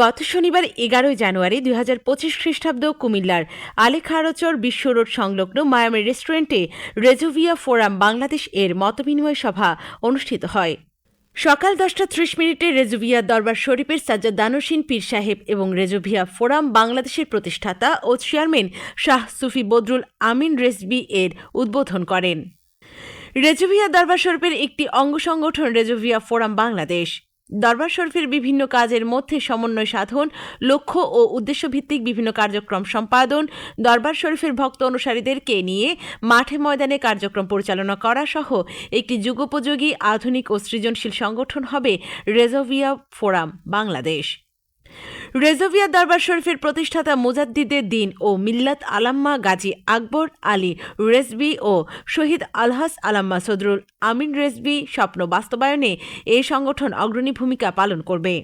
গত শনিবার এগারোই জানুয়ারি দুই হাজার পঁচিশ খ্রিস্টাব্দ কুমিল্লার আলেখারচর বিশ্ব রোড সংলগ্ন মায়ামি রেস্টুরেন্টে রেজোভিয়া ফোরাম বাংলাদেশ এর মতবিনিময় সভা অনুষ্ঠিত হয়। সকাল দশটা ত্রিশ মিনিটে রেজুভিয়া দরবার শরীফের সাজ্জাদ দানসিন পীর সাহেব এবং রেজুভিয়া ফোরাম বাংলাদেশের প্রতিষ্ঠাতা ও চেয়ারম্যান শাহ সুফি বদরুল আমিন রেজবি এর উদ্বোধন করেন। রেজুভিয়া দরবার শরীফের একটি অঙ্গ সংগঠন রেজুভিয়া ফোরাম বাংলাদেশ। দরবার শরীফের বিভিন্ন কাজের মধ্যে সমন্বয় সাধন, লক্ষ্য ও উদ্দেশ্যভিত্তিক বিভিন্ন কার্যক্রম সম্পাদন, দরবার শরীফের ভক্ত অনুসারীদেরকে নিয়ে মাঠে ময়দানে কার্যক্রম পরিচালনা করা সহ একটি যুগোপযোগী, আধুনিক ও সৃজনশীল সংগঠন হবে রেজোভিয়া ফোরাম বাংলাদেশ। রেজোভিয়া দরবার শরীফের প্রতিষ্ঠাতা মুজাদ্দিদের দিন ও মিল্লাত আলাম্মা গাজী আকবর আলী রেজবি ও শহীদ আলহাস আলাম্মা সদরুল আমিন রেজবি স্বপ্ন বাস্তবায়নে এই সংগঠন অগ্রণী ভূমিকা পালন করবে।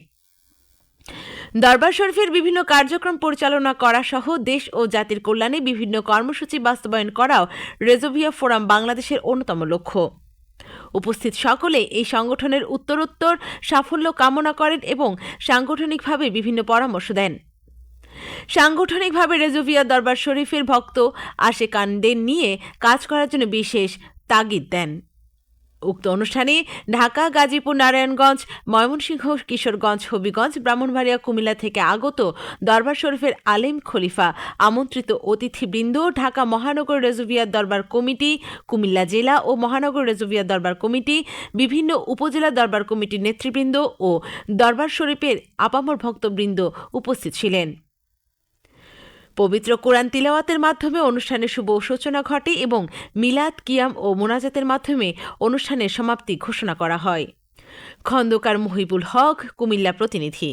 দরবার শরীফের বিভিন্ন কার্যক্রম পরিচালনা করা সহ দেশ ও জাতির কল্যাণে বিভিন্ন কর্মসূচি বাস্তবায়ন করাও রেজোভিয়া ফোরাম বাংলাদেশের অন্যতম লক্ষ্য। উপস্থিত সকলে এই সংগঠনের উত্তরোত্তর সাফল্য কামনা করেন এবং সাংগঠনিকভাবে বিভিন্ন পরামর্শ দেন। সাংগঠনিকভাবে রেজোভিয়া দরবার শরীফের ভক্ত আশেকানদের নিয়ে কাজ করার জন্য বিশেষ তাগিদ দেন। উক্ত অনুষ্ঠানে ঢাকা, গাজীপুর, নারায়ণগঞ্জ, ময়মনসিংহ, কিশোরগঞ্জ, হবিগঞ্জ, ব্রাহ্মণবাড়িয়া, কুমিল্লা থেকে আগত দরবার শরীফের আলেম খলিফা, আমন্ত্রিত অতিথিবৃন্দ, ঢাকা মহানগর রেজুভিয়ার দরবার কমিটি, কুমিল্লা জেলা ও মহানগর রেজুভিয়ার দরবার কমিটি, বিভিন্ন উপজেলা দরবার কমিটির নেতৃবৃন্দ ও দরবার শরীফের আপামর ভক্তবৃন্দ উপস্থিত ছিলেন। পবিত্র কোরআন তিলাওয়াতের মাধ্যমে অনুষ্ঠানের শুভ সূচনা ঘটে এবং মিলাদ, কিয়াম ও মোনাজাতের মাধ্যমে অনুষ্ঠানের সমাপ্তি ঘোষণা করা হয়। খন্দকার মহিবুল হক, কুমিল্লা প্রতিনিধি।